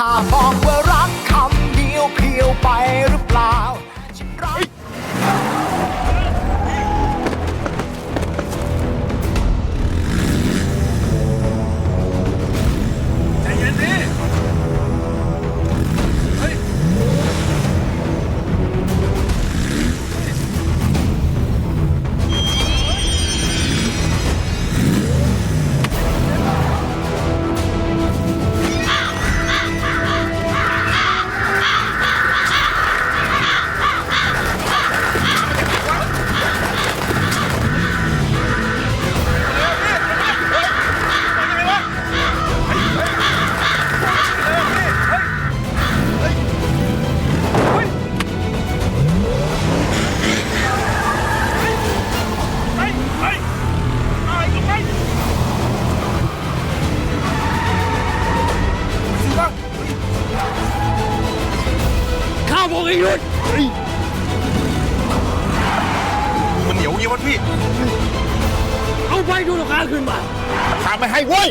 ถ้าบ พี่ เอาไปดูราคาขึ้นมาข้าไม่ให้เว้ย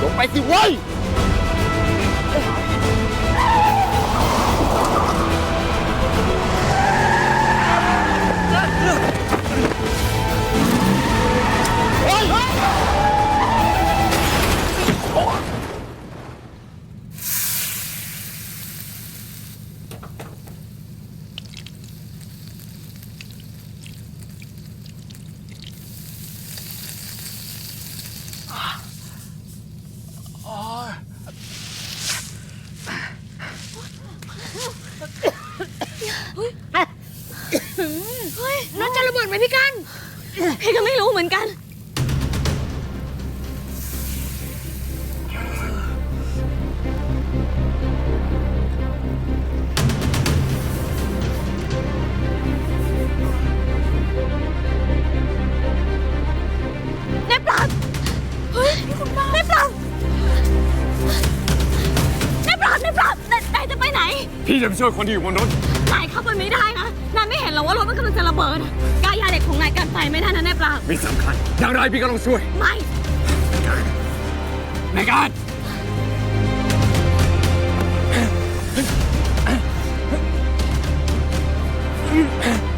ลงไปสิเว้ย พี่ก็ไม่รู้เหมือนกันในปลัดเฮ้ยพี่คุณป้าในปลัดในปลัดในปลัดนายนายจะไปไหน พี่จะไปช่วยคนที่อยู่บนรถ นายเข้าไปไม่ได้ นะนายไม่เห็นเหรอว่ารถมันกำลังจะระเบิดอะกายาเหล็กของนายกันไฟไม่ได้นะนายปลาไม่สำคัญอย่างไรพี่ก็ต้องช่วย ไม่ในการน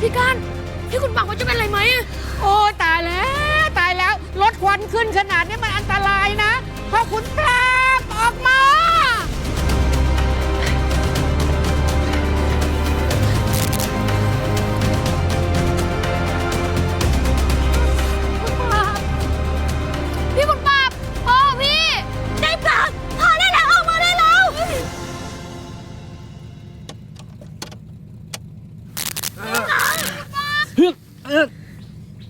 พี่กันพี่คุณบังว่าจะเป็นอะไรไหมอะโอ้ตายแล้วตายแล้วรถควันขึ้นขนาดนี้มันอันตรายนะพอคุณปราบออกมา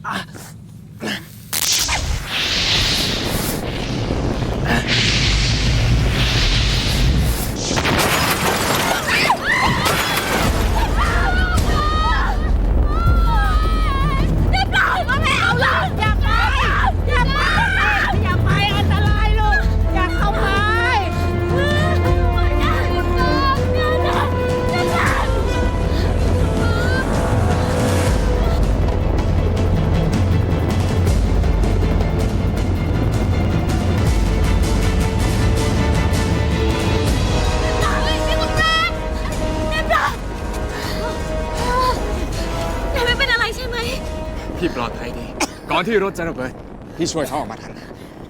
น อนที่รถจะระเบิดพี่ช่วยเขาออกมาทัน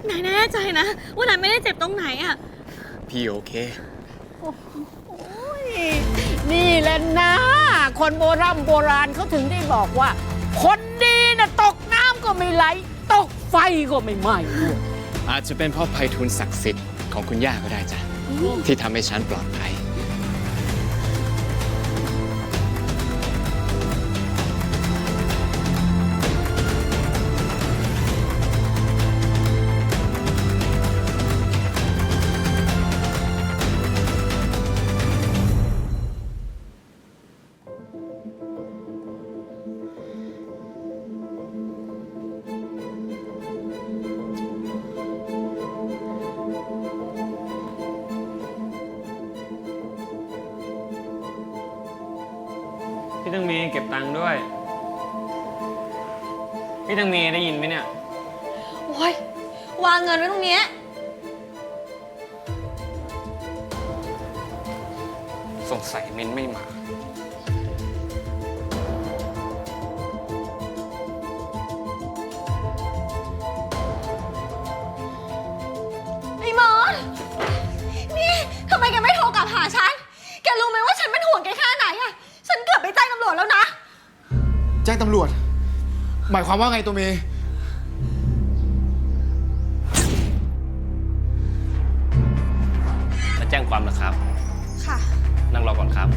นายแน่ใจนะ ว่านายไม่ได้เจ็บตรงไหนอะพี่โอเค นี่แหละนะ คนโบราณโบราณเขาถึงได้บอกว่า คนดีนะตกน้ำก็ไม่ไหล ตกไฟก็ไม่ไหม้ด้วยอาจจะเป็นเพราะภัยทุนศักดิ์สิทธิ์ของคุณย่าก็ได้จ้ะที่ทำให้ฉันปลอดภัย ก็บตังค์ด้วย พี่ตังเมย์ได้ยินไหมเนี่ย โอ้ยวางเงินไว้ตรงเนี้ยสงสัยมินไม่มา แจ้งตำรวจ หมายความว่าไงตัวเมย์มาแจ้งความนะครับ ค่ะ นั่งรอก่อนครับ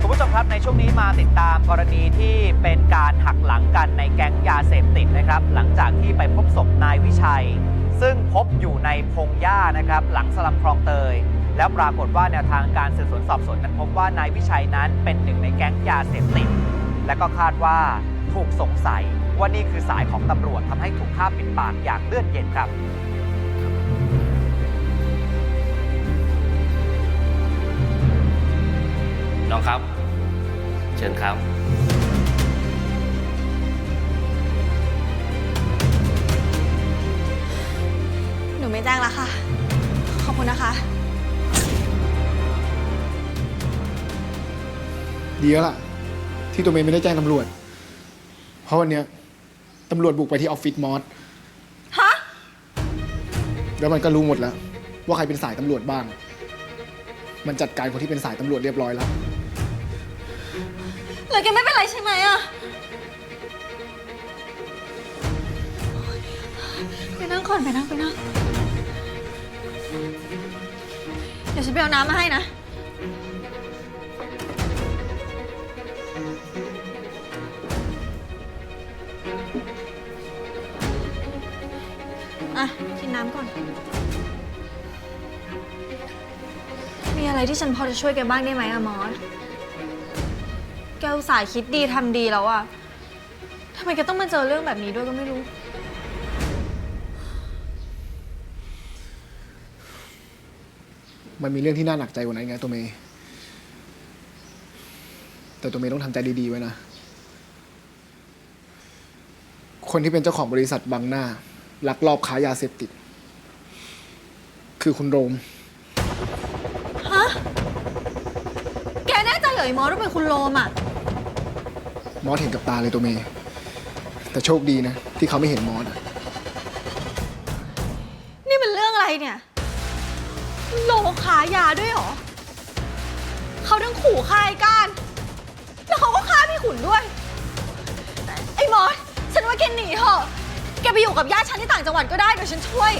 คุณผู้ชมครับในช่วงนี้มาติดตามกรณีที่เป็นการหักหลังกันในแก๊งยาเสพติดนะครับ หลังจากที่ไปพบศพนายวิชัย ซึ่งพบอยู่ในพงหญ้านะครับ หลังสลัมคลองเตย แล้วปรากฏว่าแนวทางการสืบสวนสอบสวนนั้นพบว่านายวิชัยนั้นเป็นหนึ่งในแก๊งยาเสพติด และก็คาดว่าถูกสงสัยว่านี่คือสายของตำรวจทำให้ถูกฆ่าปิดปากอย่างเลือดเย็นครับน้องครับ เชิญครับ หนูไม่แจ้งแล้วค่ะ ขอบคุณนะคะ ดีแล้วล่ะ ที่ตัวเมย์ไม่ได้แจ้งตำรวจ เพราะวันเนี้ยตำรวจบุกไปที่ออฟฟิศมอส ฮะ แล้วมันก็รู้หมดแล้ว ว่าใครเป็นสายตำรวจบ้าง มันจัดการคนที่เป็นสายตำรวจเรียบร้อยแล้ว แล้วแกไม่เป็นไรใช่ไหมอะไปนั่งก่อนไปนั่งไปนั่ง เดี๋ยวฉันไปเอาน้ำมาให้นะ อะ กินน้ำก่อน มีอะไรที่ฉันพอจะช่วยแกบ้างได้ไหมอะมอส แกอุตส่าห์คิดดีทำดีแล้วอะทำไมแกต้องมาเจอเรื่องแบบนี้ด้วยก็ไม่รู้ มันมีเรื่องที่น่าหนักใจกว่านั้นไงตัวเมย์แต่ตัวเมย์ต้องทำใจดีๆไว้นะ คนที่เป็นเจ้าของบริษัทบังหน้าลักลอบค้ายาเสพติด คือคุณโรม ฮะ แกแน่ใจเหรอไอ้มอสว่าเป็นคุณโรมอะมอสเห็นกับตาเลยตัวเมย์แต่โชคดีนะ ที่เขาไม่เห็นมอสอะนี่มันเรื่องอะไรเนี่ย โลขายาด้วยเหรอ เขาทั้งขู่ฆ่าไอ้ก้านแล้วเขาก็ฆ่าพี่ขุนด้วย ไอ้มอส ฉันว่าแกหนีเถอะ แกไปอยู่กับญาติฉันที่ต่างจังหวัดก็ได้เดี๋ยวฉันช่วย